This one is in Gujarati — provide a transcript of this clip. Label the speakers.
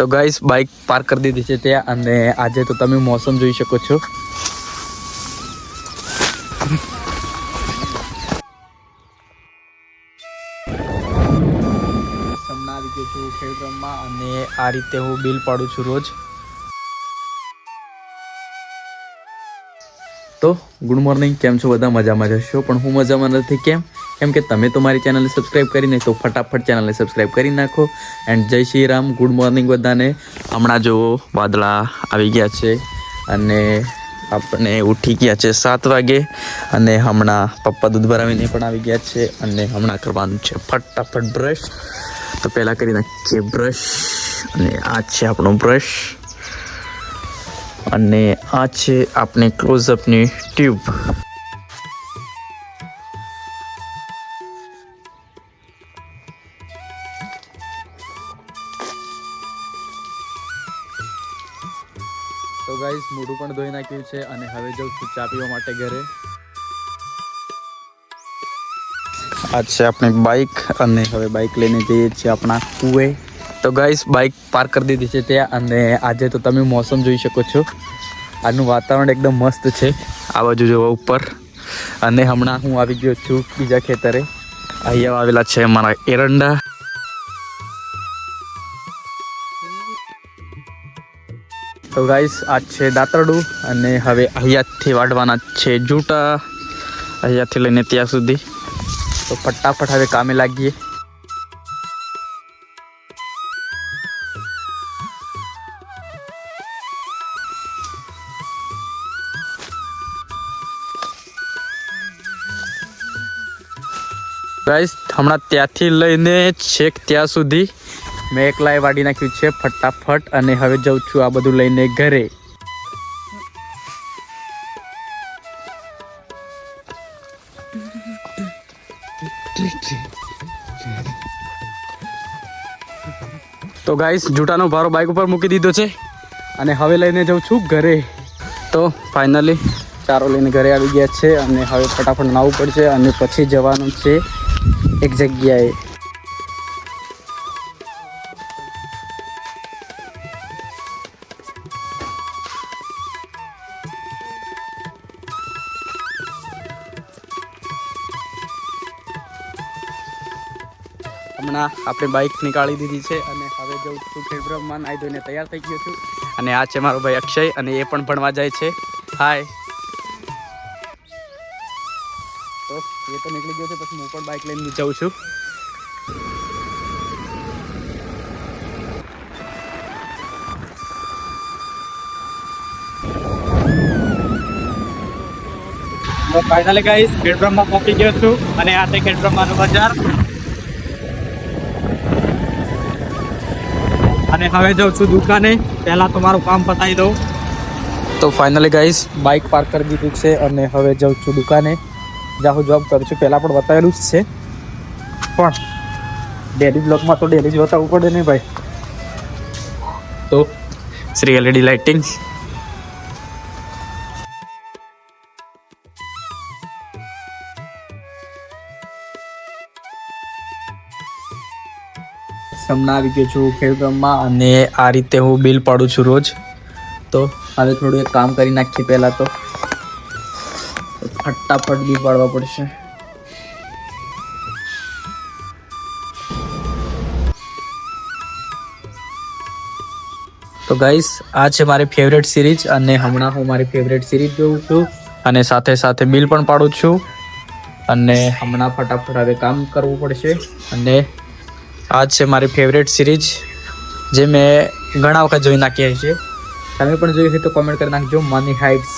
Speaker 1: તો ગાઈસ બાઇક પાર્ક કરી દીધી છે ત્યાં અને આજે તો તમે મોસમ જોઈ શકો છો. અને આ રીતે હું બિલ પાડું છું રોજ. તો ગુડ મોર્નિંગ કેમ છો? બધા મજામાં જશો પણ હું મજામાં નથી, કેમ? કેમ કે તમે તો મારી ચેનલને સબસ્ક્રાઈબ કરી નહીં તો ફટાફટ ચેનલને સબસ્ક્રાઈબ કરી નાખો. એન્ડ જય શ્રી રામ ગુડ મોર્નિંગ બધાને. હમણાં જો વાદળા આવી ગયા છે અને આપણે ઉઠી ગયા છે સાત વાગે અને હમણાં પપ્પા દૂધ ભરાવીને પણ આવી ગયા છે અને હમણાં કરવાનું છે ફટાફટ બ્રશ તો પહેલાં કરી નાખીએ બ્રશ અને આ છે આપણો બ્રશ અને આ છે આપણે ક્લોઝઅપની ટ્યુબ તો ગાઈસ, મોઢું પણ ધોઈ નાખ્યું છે અને હવે જઉં છું ચા પીવા માટે ઘરે. આ છે આપણી બાઇક અને હવે બાઇક લઈને જઈએ છીએ આપણા કુએ તો ગાઈસ બાઇક પાર્ક કરી દીધી છે ત્યાં અને આજે તો તમે મોસમ જોઈ શકો છો. આજનું વાતાવરણ એકદમ મસ્ત છે. આ બાજુ જોવા ઉપર. અને હમણાં હું આવી ગયો છું બીજા ખેતરે. અહીંયા આવેલા છે મારા એરંડા. તો ગાઈસ આ છે દાંતરડું અને હવે અહીંયાથી વાઢવાના છે જૂટા. અહીંયાથી લઈને ત્યાં સુધી. તો ફટાફટ હવે કામે લાગીએ. ગાઈસ હમણાં ત્યાંથી લઈને છેક ત્યાં સુધી. મેં એકલાએ વાડી નાખ્યું છે, ફટાફટ, અને હવે જઉં છું આ બધું લઈને ઘરે. તો ગાઈસ જૂટાનો ભારો બાઇક ઉપર મૂકી દીધો છે, અને હવે લઈને જાઉં છું ઘરે. તો ફાઇનલી ચારો લઈને ઘરે આવી ગયા છે, અને હવે ફટાફટ નાવું પડશે, અને પછી જવાનું છે એક જગ્યાએ. હમણાં આપણે બાઇક નીકાળી દીધી છે અને હવે જઉં છું ખેડબ્રહ્મા આઈ ધોઈને તૈયાર થઈ ગયો છું. અને આ છે મારો ભાઈ અક્ષય અને એ પણ ભણવા જાય છે. હાય તો એ તો નીકળી ગયો છે, પછી હું પણ બાઇક લઈને જાઉં છું.
Speaker 2: ફાઇનલી ગાઈસ ખેડબ્રહ્મા પહોંચી ગયો છું. અને આ છે ખેડબ્રહ્માનું બજાર. અને હવે જાઉં છું દુકાને, પહેલાં તો મારું કામ પતાવી દઉં.
Speaker 1: તો ફાઇનલી ગાઈસ બાઇક પાર્ક કરી દીધું છે અને હવે જાઉં છું દુકાને. જ્યાં હું જોબ કરું છું. પહેલાં પણ બતાવેલું જ છે. પણ ડેલી બ્લોગમાં તો ડેલી જ બતાવવું પડે ને ભાઈ. તો, શ્રી એલઈડી લાઇટિંગ હમણાં આવી ગયો છું ખેડૂતમાં અને આ રીતે હું બિલ પાડું છું રોજ. તો હવે થોડું એક કામ કરી નાખીએ પહેલાં તો. ફટાફટ બિલ પાડવા પડશે. તો ગાઈસ, આ છે મારી ફેવરેટ સિરીઝ અને હમણાં હું મારી ફેવરેટ સિરીઝ જોઉં છું અને સાથે સાથે બિલ પણ પાડું છું. અને હમણાં ફટાફટ હવે કામ કરવું પડશે. અને આ છે મારી ફેવરેટ સિરીઝ જે મેં ઘણા વખત જોઈ નાખી છે તમે પણ જોઈ હોય તો કોમેન્ટ કરી નાખજો મની હાઇટ્સ